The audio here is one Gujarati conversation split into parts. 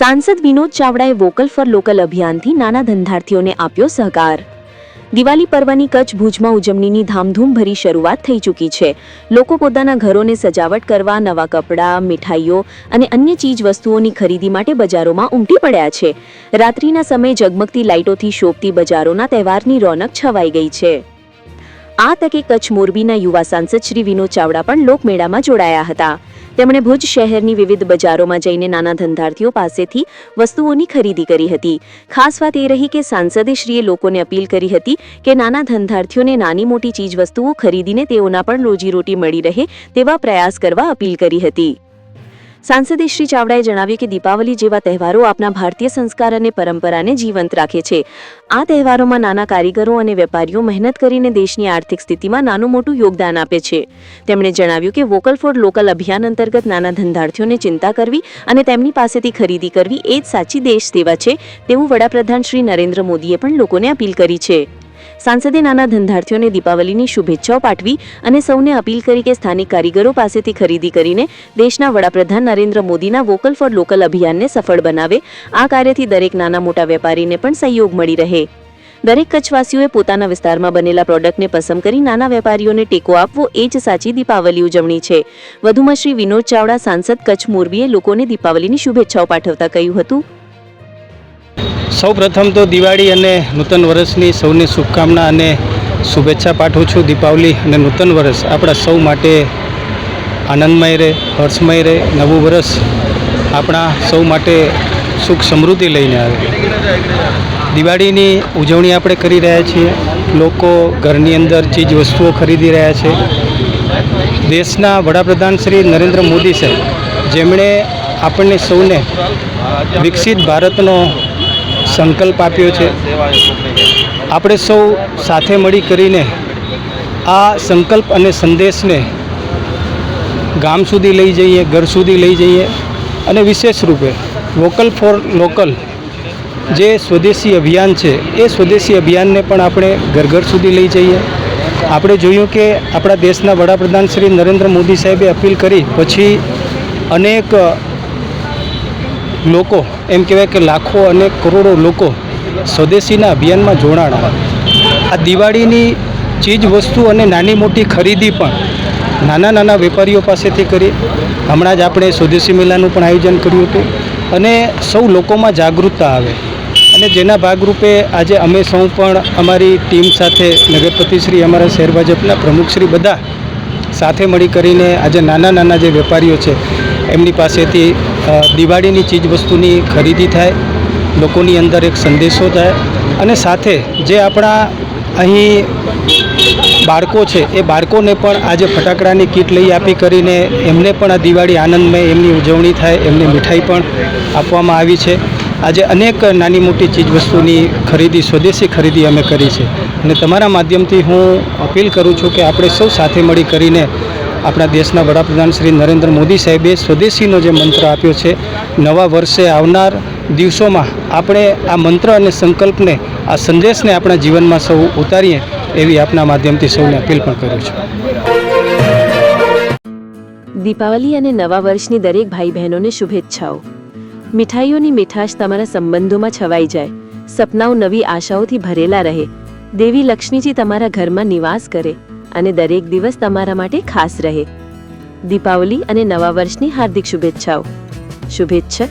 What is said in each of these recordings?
સાંસદ વિનોદ ચાવડાએ વોકલ ફોર લોકલ અભિયાનથી નાના ધંધાર્થીઓને આપ્યો સહકાર. દિવાળી પર્વની કચ્છ ભુજમાં ઉજવણીની ધામધૂમભરી શરૂઆત થઈ ચૂકી છે. લોકો પોતાના ઘરોને સજાવટ કરવા, નવા કપડાં, મીઠાઈઓ અને અન્ય ચીજ વસ્તુઓની ખરીદી માટે બજારોમાં ઉમટી પડ્યા છે. રાત્રિના સમયે ઝગમગતી લાઇટોથી શોભતી બજારોના તહેવારની રોનક છવાઈ ગઈ છે. આ તકે કચ્છ મોરબીના યુવા સાંસદ શ્રી વિનોદ ચાવડા પણ લોકમેળામાં જોડાયા હતા. તેમણે ભુજ શહેરની વિવિધ બજારોમાં જઈને નાના ધંધાર્થીઓ પાસેથી વસ્તુઓની ખરીદી કરી હતી. ખાસ વાત એ રહી કે સાંસદે શ્રીએ લોકોને અપીલ કરી હતી કે નાના ધંધાર્થીઓને નાની મોટી ચીજ વસ્તુઓ ખરીદીને તેઓના પણ રોજીરોટી મળી રહે તેવા પ્રયાસ કરવા અપીલ કરી હતી. સાંસદે શ્રી ચાવડાએ જણાવ્યું કે દીપાવલી જેવા તહેવારો આપણા ભારતીય સંસ્કાર અને પરંપરાને જીવંત રાખે છે. આ તહેવારોમાં નાના કારીગરો અને વેપારીઓ મહેનત કરીને દેશની આર્થિક સ્થિતિમાં નાનું મોટું યોગદાન આપે છે. તેમણે જણાવ્યું કે વોકલ ફોર લોકલ અભિયાન અંતર્ગત નાના ધંધાર્થીઓને ચિંતા કરવી અને તેમની પાસેથી ખરીદી કરવી એ જ સાચી દેશ સેવા છે તેવું વડાપ્રધાન શ્રી નરેન્દ્ર મોદીએ પણ લોકોને અપીલ કરી છે. સાંસદે નાના ધંધાર્થીઓને દીપાવલીની શુભેચ્છાઓ પાઠવી અને સૌને અપીલ કરી કે સ્થાનિક કારીગરો પાસેથી ખરીદી કરીને દેશના વડાપ્રધાન નરેન્દ્ર મોદીના વોકલ ફોર લોકલ અભિયાનને સફળ બનાવે. આ કાર્યથી દરેક નાના મોટા વેપારીને પણ સહયોગ મળી રહે. દરેક કચ્છવાસીઓએ પોતાના વિસ્તારમાં બનેલા પ્રોડક્ટને પસંદ કરી નાના વેપારીઓને ટેકો આપવો એ જ સાચી દીપાવલી ઉજવણી છે. વધુમાં શ્રી વિનોદ ચાવડા સાંસદ કચ્છ મોરબીએ લોકોને દીપાવલીની શુભેચ્છાઓ પાઠવતા કહ્યું હતું. સૌ પ્રથમ તો દિવાળી અને નૂતન વર્ષની સૌને શુભકામના અને શુભેચ્છા પાઠવું છું દીપાવલી અને નૂતન વર્ષ આપણા સૌ માટે આનંદમય રહે, હર્ષમય રહે, નવું વર્ષ આપણા સૌ માટે સુખ સમૃદ્ધિ લઈને આવે. દિવાળીની ઉજવણી આપણે કરી રહ્યા છીએ. લોકો ઘરની અંદર ચીજ વસ્તુઓ ખરીદી રહ્યા છે. દેશના વડાપ્રધાન શ્રી નરેન્દ્ર મોદી સાહેબ, જેમણે આપણને સૌને વિકસિત ભારતનો સંકલ્પ આપ્યો છે. આપણે સૌ સાથે મળી કરીને આ સંકલ્પ અને સંદેશને ગામ સુધી લઈ જઈએ, ઘર સુધી લઈ જઈએ અને વિશેષ રૂપે વોકલ ફોર લોકલ જે સ્વદેશી અભિયાન છે, એ સ્વદેશી અભિયાનને પણ આપણે ઘર ઘર સુધી લઈ જઈએ. આપણે જોયું કે આપણા દેશના વડાપ્રધાન શ્રી નરેન્દ્ર મોદી સાહેબે અપીલ કરી, પછી અનેક લોકો એમ કહેવાય કે લાખો અને કરોડો લોકો સ્વદેશીના અભિયાનમાં જોડાણા આ દિવાળીની ચીજ વસ્તુ અને નાની મોટી ખરીદી પણ નાના નાના વેપારીઓ પાસેથી કરી. હમણાં જ આપણે સ્વદેશી મેળાનું પણ આયોજન કર્યું હતું અને સૌ લોકોમાં જાગૃતતા આવે. અને જેના ભાગરૂપે આજે અમે સૌ પણ અમારી ટીમ સાથે નગરપતિ શ્રી અમારા શહેર ભાજપના પ્રમુખશ્રી બધા સાથે મળી કરીને આજે નાના નાના જે વેપારીઓ છે, એમની પાસેથી દિવાળીની ચીજ વસ્તુની ખરીદી થાય, લોકોની અંદર એક સંદેશો થાય અને સાથે જે આપણા અહીં બાળકો છે, એ બાળકોને પણ આજે ફટાકડાની કીટ લઈ આપી કરીને એમને પણ આ દિવાળી આનંદમય, એમની ઉજવણી થાય, એમને મીઠાઈ પણ આપવામાં આવી છે. આજે અનેક નાની મોટી ચીજવસ્તુની ખરીદી, સ્વદેશી ખરીદી અમે કરી છે. અને તમારા માધ્યમથી હું અપીલ કરું છું કે આપણે સૌ સાથે મળી કરીને આપણા દેશના વડાપ્રધાન શ્રી નરેન્દ્ર મોદી સાહેબે સ્વદેશીનો જે મંત્ર આપ્યો છે, નવા વર્ષે આવનાર દિવસોમાં આપણે આ મંત્ર અને સંકલ્પને, આ સંદેશને આપણા જીવનમાં સૌ ઉતારીએ એવી આપના માધ્યમથી સૌને અપીલ પણ કરું છું. દીપાવલી અને નવા વર્ષની દરેક ભાઈ બહેનોને શુભેચ્છાઓ. મીઠાઈઓની મીઠાશ તમારા સંબંધોમાં છવાઈ જાય. સપનાઓ નવી આશાઓથી ભરેલા રહે. દેવી લક્ષ્મીજી તમારા ઘરમાં નિવાસ કરે. અને દરેક દિવસ તમારા માટે ખાસ રહે. દીપાવલી અને નવા વર્ષની હાર્દિક શુભેચ્છાઓ. શુભેચ્છક,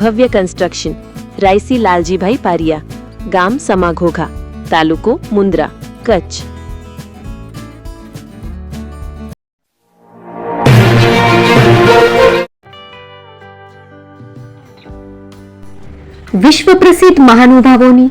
ભવ્ય કન્સ્ટ્રક્શન રાયસી લાલજીભાઈ પારિયા, ગામ સમાઘોઘા, તાલુકો મુન્દ્રા કચ્છ. વિશ્વ પ્રસિદ્ધ મહાનુભાવોની